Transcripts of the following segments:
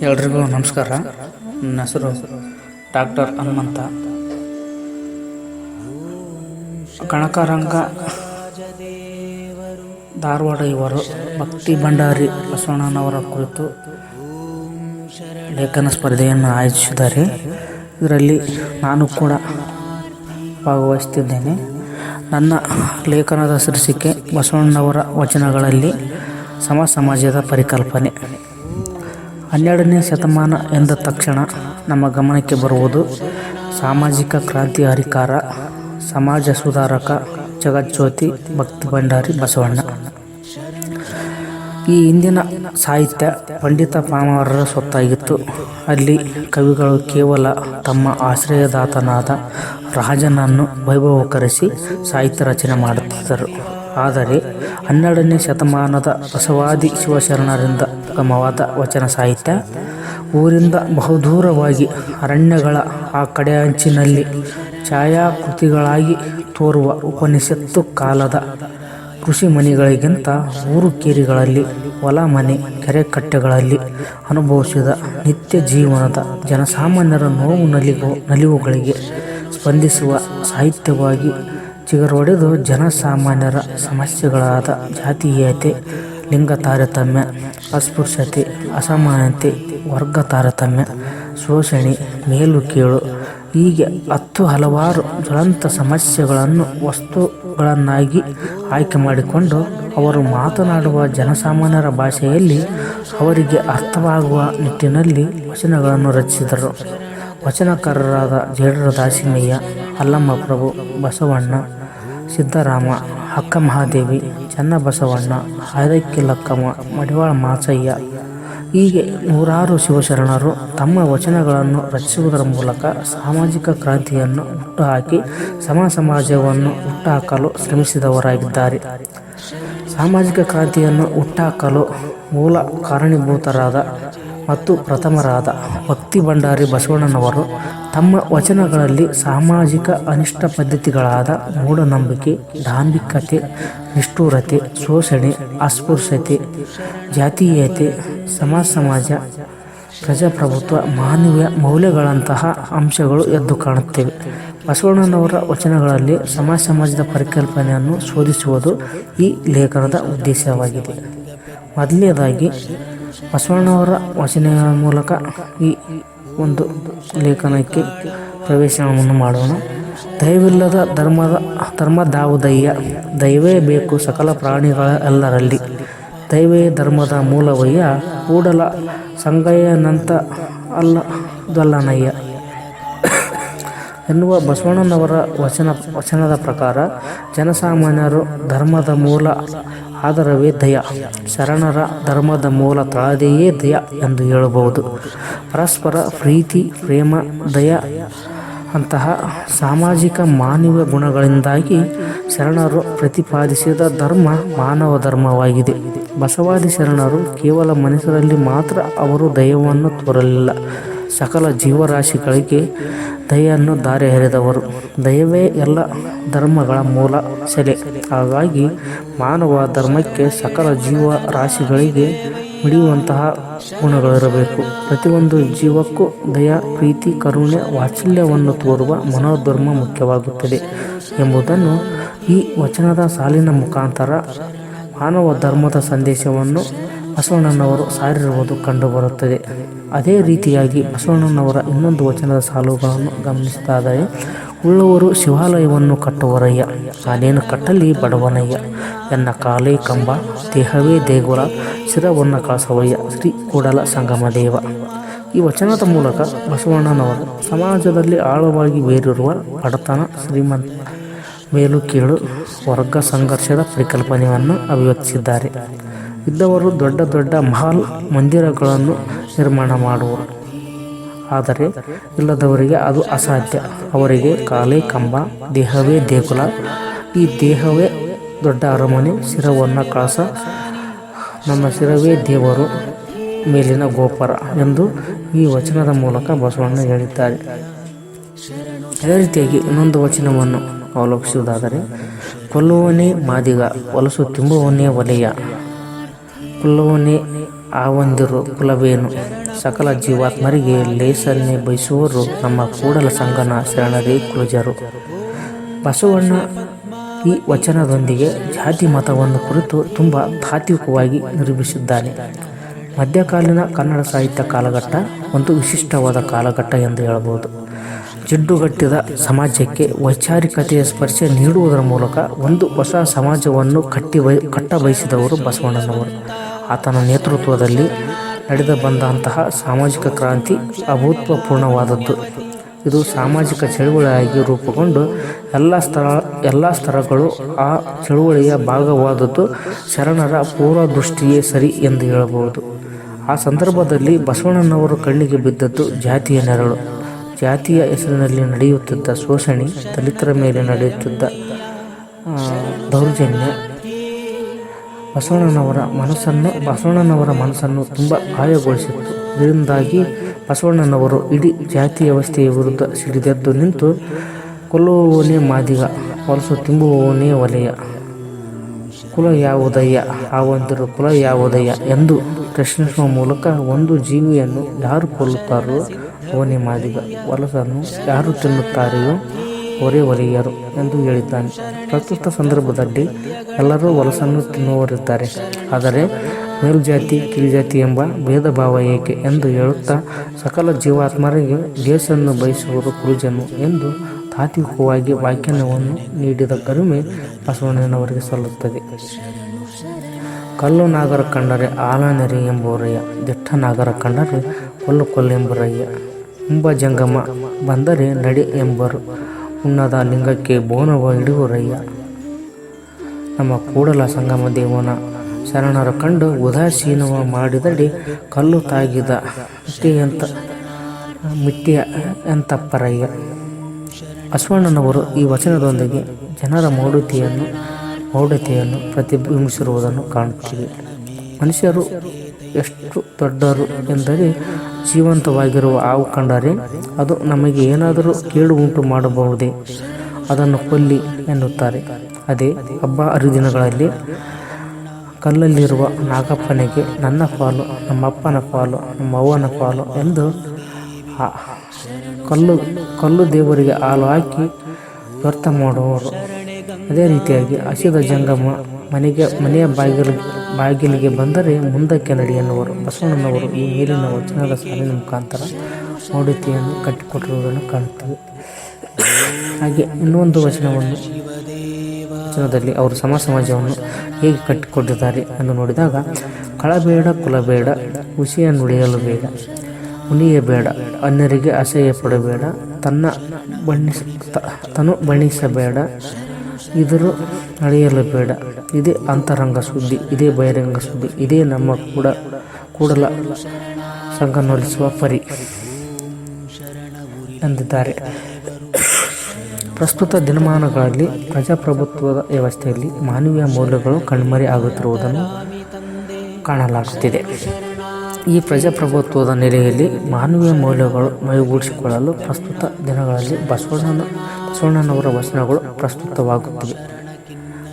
ಎಲ್ರಿಗೂ ನಮಸ್ಕಾರ. ನನ್ನ ಹೆಸರು ಡಾಕ್ಟರ್ ಹನುಮಂತ. ಕಣಕರಂಗ ಧಾರವಾಡ ಇವರು ಭಕ್ತಿ ಭಂಡಾರಿ ಬಸವಣ್ಣನವರ ಕುರಿತು ಲೇಖನ ಸ್ಪರ್ಧೆಯನ್ನು ಆಯೋಜಿಸಿದ್ದಾರೆ. ಇದರಲ್ಲಿ ನಾನು ಕೂಡ ಭಾಗವಹಿಸ್ತಿದ್ದೇನೆ ನನ್ನ ಲೇಖನದ ಶೀರ್ಷಿಕೆ ಬಸವಣ್ಣನವರ ವಚನಗಳಲ್ಲಿ ಸಮ ಸಮಾಜದ ಪರಿಕಲ್ಪನೆ. ಹನ್ನೆರಡನೇ ಶತಮಾನ ಎಂದ ತಕ್ಷಣ ನಮ್ಮ ಗಮನಕ್ಕೆ ಬರುವುದು ಸಾಮಾಜಿಕ ಕ್ರಾಂತಿ ಹರಿಕಾರ ಸಮಾಜ ಸುಧಾರಕ, ಜಗಜ್ಯೋತಿ, ಭಕ್ತಿ ಭಂಡಾರಿ ಬಸವಣ್ಣ. ಈ ಹಿಂದಿನ ಸಾಹಿತ್ಯ ಪಂಡಿತ ಪಾಮರರ ಸ್ವತ್ತಾಗಿತ್ತು. ಅಲ್ಲಿ ಕವಿಗಳು ಕೇವಲ ತಮ್ಮ ಆಶ್ರಯದಾತನಾದ ರಾಜನನ್ನು ವೈಭವಕರಿಸಿ ಸಾಹಿತ್ಯ ರಚನೆ ಮಾಡುತ್ತಿದ್ದರು. ಆದರೆ ಹನ್ನೆರಡನೇ ಶತಮಾನದ ಬಸವಾದಿ ಶಿವಶರಣರಿಂದ ಉಗಮವಾದ ವಚನ ಸಾಹಿತ್ಯ. ಊರಿಂದ ಬಹುದೂರವಾಗಿ ಅರಣ್ಯಗಳ ಆ ಕಡೆ ಅಂಚಿನಲ್ಲಿ ಛಾಯಾಕೃತಿಗಳಾಗಿ ತೋರುವ ಉಪನಿಷತ್ತು ಕಾಲದ ಕೃಷಿ ಮನೆಗಳಿಗಿಂತ ಊರು ಕೇರಿಗಳಲ್ಲಿ ಹೊಲ ಮನೆ ಕೆರೆಕಟ್ಟೆಗಳಲ್ಲಿ ಅನುಭವಿಸಿದ ನಿತ್ಯ ಜೀವನದ ಜನಸಾಮಾನ್ಯರ ನೋವು ನಲಿವು, ನಲಿವುಗಳಿಗೆ ಸ್ಪಂದಿಸುವ ಸಾಹಿತ್ಯವಾಗಿ ಚಿಗರೊಡೆದು ಜನಸಾಮಾನ್ಯರ ಸಮಸ್ಯೆಗಳಾದ ಜಾತೀಯತೆ ಲಿಂಗ ತಾರತಮ್ಯ ಅಸ್ಪೃಶ್ಯತೆ, ಅಸಮಾನತೆ ವರ್ಗ ತಾರತಮ್ಯ ಶೋಷಣೆ, ಮೇಲು ಕೀಳು ಹೀಗೆ ಹತ್ತು ಹಲವಾರು ಜ್ವಲಂತ ಸಮಸ್ಯೆಗಳನ್ನು ವಸ್ತುಗಳನ್ನಾಗಿ ಆಯ್ಕೆ ಮಾಡಿಕೊಂಡು ಅವರು ಮಾತನಾಡುವ ಜನಸಾಮಾನ್ಯರ ಭಾಷೆಯಲ್ಲಿ ಅವರಿಗೆ ಅರ್ಥವಾಗುವ ನಿಟ್ಟಿನಲ್ಲಿ ವಚನಗಳನ್ನು ರಚಿಸಿದರು. ವಚನಕಾರರಾದ ಜೇಡರ ದಾಸಿಮಯ್ಯ, ಅಲ್ಲಮ್ಮ ಪ್ರಭು, ಬಸವಣ್ಣ, ಸಿದ್ದರಾಮ ಅಕ್ಕ ಮಹಾದೇವಿ ಚನ್ನಬಸವಣ್ಣ ಹರಕ್ಕೆ ಲಕ್ಕಮ್ಮ ಮಡಿವಾಳ ಮಾಚಯ್ಯ ಹೀಗೆ ನೂರಾರು ಶಿವಶರಣರು ತಮ್ಮ ವಚನಗಳನ್ನು ರಚಿಸುವುದರ ಮೂಲಕ ಸಾಮಾಜಿಕ ಕ್ರಾಂತಿಯನ್ನು ಹುಟ್ಟುಹಾಕಿ ಸಮ ಸಮಾಜವನ್ನು ಹುಟ್ಟುಹಾಕಲು ಶ್ರಮಿಸಿದವರಾಗಿದ್ದಾರೆ. ಸಾಮಾಜಿಕ ಕ್ರಾಂತಿಯನ್ನು ಹುಟ್ಟುಹಾಕಲು ಮೂಲ ಕಾರಣೀಭೂತರಾದ ಮತ್ತು ಪ್ರಥಮರಾದ ಭಕ್ತಿ ಭಂಡಾರಿ ಬಸವಣ್ಣನವರು ತಮ್ಮ ವಚನಗಳಲ್ಲಿ ಸಾಮಾಜಿಕ ಅನಿಷ್ಟ ಪದ್ಧತಿಗಳಾದ ಮೂಢನಂಬಿಕೆ ಧಾಂಭಿಕತೆ ನಿಷ್ಠೂರತೆ, ಶೋಷಣೆ, ಅಸ್ಪೃಶ್ಯತೆ, ಜಾತೀಯತೆ ಸಮಾಜ ಸಮಾಜ, ಪ್ರಜಾಪ್ರಭುತ್ವ, ಮಾನವೀಯ ಮೌಲ್ಯಗಳಂತಹ ಅಂಶಗಳು ಎದ್ದು ಕಾಣುತ್ತವೆ. ಬಸವಣ್ಣನವರ ವಚನಗಳಲ್ಲಿ ಸಮಾಜ ಸಮಾಜದ ಪರಿಕಲ್ಪನೆಯನ್ನು ಶೋಧಿಸುವುದು ಈ ಲೇಖನದ ಉದ್ದೇಶವಾಗಿದೆ. ಮೊದಲನೇದಾಗಿ ಬಸವಣ್ಣವರ ವಚನ ಮೂಲಕ ಈ ಒಂದು ಲೇಖನಕ್ಕೆ ಪ್ರವೇಶವನ್ನು ಮಾಡೋಣ. ದಯವಿಲ್ಲದ ಧರ್ಮದ, ಧರ್ಮ ದಾವುದಯ್ಯ ದಯವೇ ಬೇಕು ಸಕಲ ಪ್ರಾಣಿಗಳ ಎಲ್ಲರಲ್ಲಿ. ದೈವೇ ಧರ್ಮದ ಮೂಲವಯ್ಯ, ಕೂಡಲ ಸಂಗಯ್ಯನಂತ ಅಲ್ಲ ದೊಲ್ಲನಯ್ಯ ಎನ್ನುವ ಬಸವಣ್ಣನವರ ವಚನ, ವಚನದ ಪ್ರಕಾರ ಜನಸಾಮಾನ್ಯರು ಧರ್ಮದ ಮೂಲ ಆಧಾರವೇ ದಯ. ಶರಣರ ಧರ್ಮದ ಮೂಲ ತಳದೆಯೇ ದಯ ಎಂದು ಹೇಳಬಹುದು. ಪರಸ್ಪರ ಪ್ರೀತಿ, ಪ್ರೇಮ, ದಯ ಅಂತಹ ಸಾಮಾಜಿಕ ಮಾನವ ಗುಣಗಳಿಂದಾಗಿ ಶರಣರು ಪ್ರತಿಪಾದಿಸಿದ ಧರ್ಮ ಮಾನವ ಧರ್ಮವಾಗಿದೆ. ಬಸವಾದಿ ಶರಣರು ಕೇವಲ ಮನುಷ್ಯರಲ್ಲಿ ಮಾತ್ರ ಅವರು ದಯವನ್ನು ತೋರಲಿಲ್ಲ. ಸಕಲ ಜೀವರಾಶಿಗಳಿಗೆ ದಯೆಯನ್ನು ದಾರಿ ಎರೆದವರು ದಯವೇ ಎಲ್ಲ ಧರ್ಮಗಳ ಮೂಲ ಸೆಲೆ. ಹಾಗಾಗಿ ಮಾನವ ಧರ್ಮಕ್ಕೆ ಸಕಲ ಜೀವ ರಾಶಿಗಳಿಗೆ ಮಿಡಿಯುವಂತಹ ಗುಣಗಳಿರಬೇಕು. ಪ್ರತಿಯೊಂದು ಜೀವಕ್ಕೂ ದಯ, ಪ್ರೀತಿ, ಕರುಣೆ, ವಾತ್ಸಲ್ಯವನ್ನು ತೋರುವ ಮನೋಧರ್ಮ ಮುಖ್ಯವಾಗುತ್ತದೆ ಎಂಬುದನ್ನು ಈ ವಚನದ ಸಾಲಿನ ಮುಖಾಂತರ ಮಾನವ ಧರ್ಮದ ಸಂದೇಶವನ್ನು ಬಸವಣ್ಣನವರು ಸಾರಿರುವುದು ಕಂಡುಬರುತ್ತದೆ ಅದೇ ರೀತಿಯಾಗಿ ಬಸವಣ್ಣನವರ ಇನ್ನೊಂದು ವಚನದ ಸಾಲುಗಳನ್ನು ಗಮನಿಸಿದಾದರೆ, ಉಳ್ಳವರು ಶಿವಾಲಯವನ್ನು ಕಟ್ಟುವರಯ್ಯ ನಾನೇನು ಕಟ್ಟಲಿ ಬಡವನಯ್ಯ, ಎನ್ನ ಕಾಲೇ ಕಂಬ, ದೇಹವೇ ದೇಗುಲ, ಶಿರವನ್ನು ಕಳಸವಯ್ಯ ಶ್ರೀ ಕೂಡಲ ಸಂಗಮ ದೇವ. ಈ ವಚನದ ಮೂಲಕ ಬಸವಣ್ಣನವರು ಸಮಾಜದಲ್ಲಿ ಆಳವಾಗಿ ಬೇರಿರುವ ಬಡತನ, ಶ್ರೀಮಂತ ಮೇಲು ಕೀಳು ವರ್ಗ ಸಂಘರ್ಷದ ಪರಿಕಲ್ಪನೆಯನ್ನು ಅಭಿವ್ಯಕ್ತಿಸಿದ್ದಾರೆ. ಇದ್ದವರು ದೊಡ್ಡ ದೊಡ್ಡ ಮಹಲ್ ಮಂದಿರಗಳನ್ನು ನಿರ್ಮಾಣ ಮಾಡುವರು. ಆದರೆ ಇಲ್ಲದವರಿಗೆ ಅದು ಅಸಾಧ್ಯ. ಅವರಿಗೆ ಕಾಲೇ ಕಂಬ, ದೇಹವೇ ದೇಗುಲ. ಈ ದೇಹವೇ ದೊಡ್ಡ ಅರಮನೆ, ಶಿರವನ್ನು ಕಳಸ. ನಮ್ಮ ಶಿರವೇ ದೇವರು, ಮೇಲಿನ ಗೋಪುರ ಎಂದು ಈ ವಚನದ ಮೂಲಕ ಬಸವಣ್ಣ ಹೇಳಿದ್ದಾರೆ. ಅದೇ ರೀತಿಯಾಗಿ ಇನ್ನೊಂದು ವಚನವನ್ನು ಅವಲೋಕಿಸುವುದಾದರೆ ಕೊಲ್ಲುವನೇ ಮಾದಿಗ, ಹೊಲಸು ತುಂಬುವನೇ ಒಲೆಯ ಕೊಲ್ಲುವನೇ ಆವಂದಿರು ಕುಲವೇನು? ಸಕಲ ಜೀವಾತ್ಮರಿಗೆ ಲೇಸನ್ನೇ ಬಯಸುವರು ನಮ್ಮ ಕೂಡಲ ಸಂಗನ ಶರಣರೇ ಕುಲಜರು. ಬಸವಣ್ಣ ಈ ವಚನದೊಂದಿಗೆ ಜಾತಿ ಮತವನ್ನು ಕುರಿತು ತುಂಬ ತಾತ್ವಿಕವಾಗಿ ನಿರೂಪಿಸಿದ್ದಾನೆ ಮಧ್ಯಕಾಲೀನ ಕನ್ನಡ ಸಾಹಿತ್ಯ ಕಾಲಘಟ್ಟ ಒಂದು ವಿಶಿಷ್ಟವಾದ ಕಾಲಘಟ್ಟ ಎಂದು ಹೇಳಬಹುದು. ಜಿಡ್ಡುಗಟ್ಟಿದ ಸಮಾಜಕ್ಕೆ ವೈಚಾರಿಕತೆಯ ಸ್ಪರ್ಶ ನೀಡುವುದರ ಮೂಲಕ ಒಂದು ಹೊಸ ಸಮಾಜವನ್ನು ಕಟ್ಟಿ ಬಯ ಕಟ್ಟ ಬಯಸಿದವರು ಬಸವಣ್ಣನವರು. ಆತನ ನೇತೃತ್ವದಲ್ಲಿ ನಡೆದು ಬಂದಂತಹ ಸಾಮಾಜಿಕ ಕ್ರಾಂತಿ ಅಭೂತಪೂರ್ಣವಾದದ್ದು. ಇದು ಸಾಮಾಜಿಕ ಚಳುವಳಿಯಾಗಿ ರೂಪುಗೊಂಡು ಎಲ್ಲ ಸ್ಥಳ, ಎಲ್ಲ ಸ್ಥಳಗಳು ಆ ಚಳುವಳಿಯ ಭಾಗವಾದದ್ದು ಶರಣರ ಪೂರ್ವದೃಷ್ಟಿಯೇ ಸರಿ ಎಂದು ಹೇಳಬಹುದು. ಆ ಸಂದರ್ಭದಲ್ಲಿ ಬಸವಣ್ಣನವರು ಕಣ್ಣಿಗೆ ಬಿದ್ದದ್ದು ಜಾತಿಯ ನೆರಳು. ಜಾತಿಯ ಹೆಸರಿನಲ್ಲಿ ನಡೆಯುತ್ತಿದ್ದ ಶೋಷಣೆ, ದಲಿತರ ಮೇಲೆ ನಡೆಯುತ್ತಿದ್ದ ದೌರ್ಜನ್ಯ ಬಸವಣ್ಣನವರ ಮನಸ್ಸನ್ನು ಬಸವಣ್ಣನವರ ಮನಸ್ಸನ್ನು ತುಂಬ ಗಾಯಗೊಳಿಸಿತ್ತು. ಇದರಿಂದಾಗಿ ಬಸವಣ್ಣನವರು ಇಡೀ ಜಾತಿ ವ್ಯವಸ್ಥೆಯ ವಿರುದ್ಧ ಸಿಡಿದೆದ್ದು ನಿಂತು, ಕೊಲ್ಲುವವನೇ ಮಾದಿಗ, ಹೊಲಸು ತಿಂಬುವವನೇ ವಲಯ. ಕುಲ ಯಾವುದಯ್ಯ, ಆ ಕುಲ ಯಾವುದಯ್ಯ? ಎಂದು ಪ್ರಶ್ನಿಸುವ ಮೂಲಕ ಒಂದು ಜೀವಿಯನ್ನು ಯಾರು ಕೊಲ್ಲುತ್ತಾರೋ ಅವನೇ ಮಾದಿಗ. ಹೊಲಸನ್ನು ಯಾರು ತಿನ್ನುತ್ತಾರೆಯೋ ಅವರೇ ಹೊರೆಯರು ಎಂದು ಹೇಳಿದ್ದಾನೆ. ಪ್ರಸ್ತುತ ಸಂದರ್ಭದಲ್ಲಿ ಎಲ್ಲರೂ ಹೊಲಸನ್ನು ತಿನ್ನುವರಿದ್ದಾರೆ ಆದರೆ ಮೇಲ್ಜಾತಿ ಜಾತಿ ಎಂಬ ಭೇದ ಭಾವ ಏಕೆ ಎಂದು ಹೇಳುತ್ತಾ ಸಕಲ ಜೀವಾತ್ಮರಿಗೆ ದೇಶವನ್ನು ಬಯಸುವರು ಕುರುಜನು ಎಂದು ತಾತ್ವಿಕವಾಗಿ ವ್ಯಾಖ್ಯಾನವನ್ನು ನೀಡಿದ ಕರುಮೆ ಬಸವಣ್ಣನವರಿಗೆ ಸಲ್ಲುತ್ತದೆ. ಕಲ್ಲು ನಾಗರ ಕಂಡರೆ ಆಲನೆರೆ ಎಂಬುವರಯ್ಯ ದಿಟ್ಟ ನಾಗರ ಕಂಡರೆ ಕೊಲ್ಲು ಕೊಲ್ಲೆಂಬರಯ್ಯ ಕುಂಭ ಜಂಗಮ ಬಂದರೆ ನಡೆ ಎಂಬರು ಉಣ್ಣದ ಲಿಂಗಕ್ಕೆ ಬೋನವ ಹಿಡಿಯುವರಯ್ಯ ನಮ್ಮ ಕೂಡಲ ಸಂಗಮ ದೇವನ ಶರಣರ ಕಂಡು ಉದಾಸೀನವ ಮಾಡಿದಡಿ ಕಲ್ಲು ತಾಗಿದ ಮಿಟ್ಟಿಯಂತ ಮಿಟ್ಟಿಯ ಎಂತಪ್ಪರಯ್ಯ. ಅಶ್ವಣ್ಣನವರು ಈ ವಚನದೊಂದಿಗೆ ಜನರ ಮೌಢ್ಯತೆಯನ್ನು ಮೌಢ್ಯತೆಯನ್ನು ಪ್ರತಿಬಿಂಬಿಸಿರುವುದನ್ನು ಕಾಣುತ್ತೀವಿ ಮನುಷ್ಯರು ಎಷ್ಟು ದೊಡ್ಡರು ಎಂದರೆ ಜೀವಂತವಾಗಿರುವ ಹಾವು ಕಂಡರೆ ಅದು ನಮಗೆ ಏನಾದರೂ ಕೇಡು ಉಂಟು ಮಾಡಬಹುದೇ? ಅದನ್ನು ಕೊಲ್ಲಿ ಎನ್ನುತ್ತಾರೆ. ಅದೇ ಹಬ್ಬ ಹರಿದಿನಗಳಲ್ಲಿ ಕಲ್ಲಲ್ಲಿರುವ ನಾಗಪ್ಪನಿಗೆ ನನ್ನ ಪಾಲು, ನಮ್ಮಪ್ಪನ ಪಾಲು, ನಮ್ಮವ್ವನ ಪಾಲು ಎಂದು ಕಲ್ಲು ಕಲ್ಲು ದೇವರಿಗೆ ಹಾಲು ಹಾಕಿ ವ್ಯರ್ಥ ಮಾಡುವವರು. ಅದೇ ರೀತಿಯಾಗಿ ಹಸಿದ ಜಂಗಮ ಮನೆಗೆ, ಮನೆಯ ಬಾಗಿಲು, ಬಾಗಿಲಿಗೆ ಬಂದರೆ ಮುಂದಕ್ಕೆ ನಡಿ ಎನ್ನುವರು ಬಸವಣ್ಣನವರು ಈ ಮೇಲಿನ ವಚನದ ಸಾಲಿನ ಮುಖಾಂತರ ಮೌಢ್ಯತೆಯನ್ನು ಕಟ್ಟಿಕೊಟ್ಟಿರುವುದನ್ನು ಕಾಣುತ್ತೇವೆ. ಹಾಗೆ ಇನ್ನೊಂದು ವಚನವನ್ನು, ವಚನದಲ್ಲಿ ಅವರು ಸಮ ಸಮಾಜವನ್ನು ಹೇಗೆ ಕಟ್ಟಿಕೊಟ್ಟಿದ್ದಾರೆ ಎಂದು ನೋಡಿದಾಗ, ಕಳಬೇಡ, ಕುಲಬೇಡ, ಹುಸಿಯ ನುಡಿಯಲು ಬೇಡ ಮುನಿಯಬೇಡ ಅನ್ಯರಿಗೆ ಅಸಹ್ಯ ಪಡಬೇಡ, ತನ್ನ ಬಣ್ಣಿಸ ತನು ಬಣ್ಣಿಸಬೇಡ ಇದರು ನಡೆಯಲು ಬೇಡ ಇದೇ ಅಂತರಂಗ ಸುದ್ದಿ, ಇದೇ ಬಹಿರಂಗ ಸುದ್ದಿ, ಇದೇ ನಮ್ಮ ಕೂಡ, ಕೂಡಲ ಸಂಗನೊಲಿಸುವ ಪರಿ ಎಂದಿದ್ದಾರೆ. ಪ್ರಸ್ತುತ ದಿನಮಾನಗಳಲ್ಲಿ ಪ್ರಜಾಪ್ರಭುತ್ವದ ವ್ಯವಸ್ಥೆಯಲ್ಲಿ ಮಾನವೀಯ ಮೌಲ್ಯಗಳು ಕಣ್ಮರೆ ಆಗುತ್ತಿರುವುದನ್ನು ಕಾಣಲಾಗುತ್ತಿದೆ. ಈ ಪ್ರಜಾಪ್ರಭುತ್ವದ ನೆಲೆಯಲ್ಲಿ ಮಾನವೀಯ ಮೌಲ್ಯಗಳು ಮೈಗೂಡಿಸಿಕೊಳ್ಳಲು ಪ್ರಸ್ತುತ ದಿನಗಳಲ್ಲಿ ಬಸವಣ್ಣನ ಬಸವಣ್ಣನವರ ವಚನಗಳು ಪ್ರಸ್ತುತವಾಗುತ್ತಿವೆ.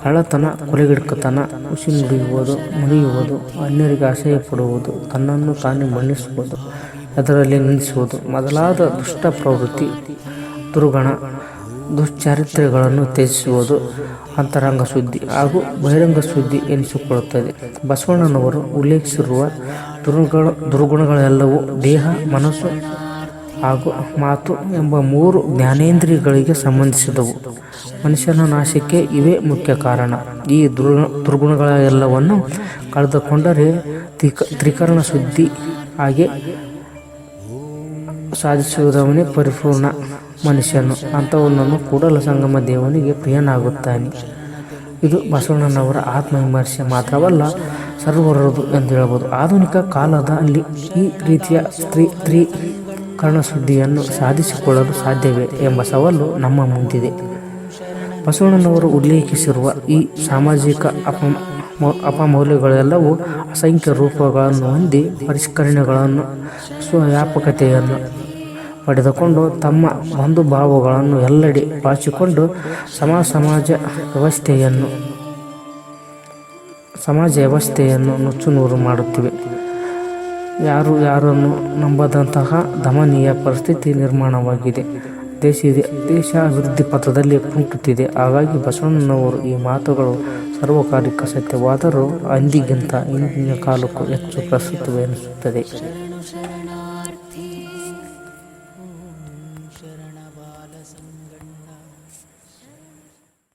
ಕಳ್ಳತನ, ಕೊಲೆಗಿಡ್ಕತನ ಉಸಿ ನುಡಿಯುವುದು ಮುನಿಯುವುದು ಅನ್ಯರಿಗೆ ಆಶಯ ಪಡುವುದು ತನ್ನನ್ನು ತಾನೇ ಮನ್ನಿಸುವುದು, ಅದರಲ್ಲಿ ನಿಲ್ಲಿಸುವುದು, ಮೊದಲಾದ ದುಷ್ಟ ಪ್ರವೃತ್ತಿ ದುರ್ಗಣ, ದುಶ್ಚರಿತ್ರೆಗಳನ್ನು ತ್ಯಜಿಸುವುದು, ಅಂತರಂಗ ಸುದ್ದಿ ಹಾಗೂ ಬಹಿರಂಗ ಸುದ್ದಿ ಎನಿಸಿಕೊಳ್ಳುತ್ತದೆ. ಬಸವಣ್ಣನವರು ಉಲ್ಲೇಖಿಸಿರುವ ದುರ್ಗಣ, ದುರ್ಗುಣಗಳೆಲ್ಲವೂ ದೇಹ, ಮನಸ್ಸು ಹಾಗೂ ಮಾತು ಎಂಬ ಮೂರು ಜ್ಞಾನೇಂದ್ರಿಯಗಳಿಗೆ ಸಂಬಂಧಿಸಿದವು. ಮನುಷ್ಯನ ನಾಶಕ್ಕೆ ಇವೇ ಮುಖ್ಯ ಕಾರಣ. ಈ ದುರ್ಗುಣ ಎಲ್ಲವನ್ನು ಕಳೆದುಕೊಂಡರೆ ತ್ರಿಕ, ತ್ರಿಕರಣ ಸುದ್ದಿ ಹಾಗೆ ಸಾಧಿಸುವುದವನೇ ಪರಿಪೂರ್ಣ ಮನುಷ್ಯನು. ಅಂಥವನನ್ನು ಕೂಡಲ ಸಂಗಮ ದೇವನಿಗೆ ಪ್ರಿಯನಾಗುತ್ತಾನೆ. ಇದು ಬಸವಣ್ಣನವರ ಆತ್ಮವಿಮರ್ಶೆ ಮಾತ್ರವಲ್ಲ, ಸರ್ವರದು ಎಂದು ಹೇಳಬಹುದು. ಆಧುನಿಕ ಕಾಲದಲ್ಲಿ ಈ ರೀತಿಯ ಸ್ತ್ರೀ ತ್ರೀಕರಣ ಸುದ್ದಿಯನ್ನು ಸಾಧಿಸಿಕೊಳ್ಳಲು ಸಾಧ್ಯವೇ ಎಂಬ ಸವಾಲು ನಮ್ಮ ಮುಂದಿದೆ. ಬಸವಣ್ಣನವರು ಉಲ್ಲೇಖಿಸಿರುವ ಈ ಸಾಮಾಜಿಕ ಅಪ ಅಪಮೌಲ್ಯಗಳೆಲ್ಲವೂ ಅಸಂಖ್ಯ ರೂಪಗಳನ್ನು ಹೊಂದಿ ಪರಿಷ್ಕರಣೆಗಳನ್ನು, ಸ್ವವ್ಯಾಪಕತೆಯನ್ನು ಪಡೆದುಕೊಂಡು ತಮ್ಮ ಬಂಧು ಭಾವಗಳನ್ನು ಎಲ್ಲೆಡೆ ಬಾಚಿಕೊಂಡು ಸಮ ಸಮಾಜ, ವ್ಯವಸ್ಥೆಯನ್ನು ಸಮಾಜ ವ್ಯವಸ್ಥೆಯನ್ನು ನುಚ್ಚುನೂರು ಮಾಡುತ್ತಿವೆ. ಯಾರು ಯಾರನ್ನು ನಂಬದಂತಹ ದಮನೀಯ ಪರಿಸ್ಥಿತಿ ನಿರ್ಮಾಣವಾಗಿದೆ. ದೇಶ ದೇಶ ಅಭಿವೃದ್ಧಿ ಪಥದಲ್ಲಿ ಕುಂಟುತ್ತಿದೆ. ಹಾಗಾಗಿ ಬಸವಣ್ಣನವರು ಈ ಮಾತುಗಳು ಸರ್ವಕಾಲಿಕ ಸತ್ಯವಾದರೂ ಅಂದಿಗಿಂತ ಇಂದಿನ ಕಾಲಕ್ಕೂ ಹೆಚ್ಚು ಪ್ರಸ್ತುತವೆನಿಸುತ್ತದೆ.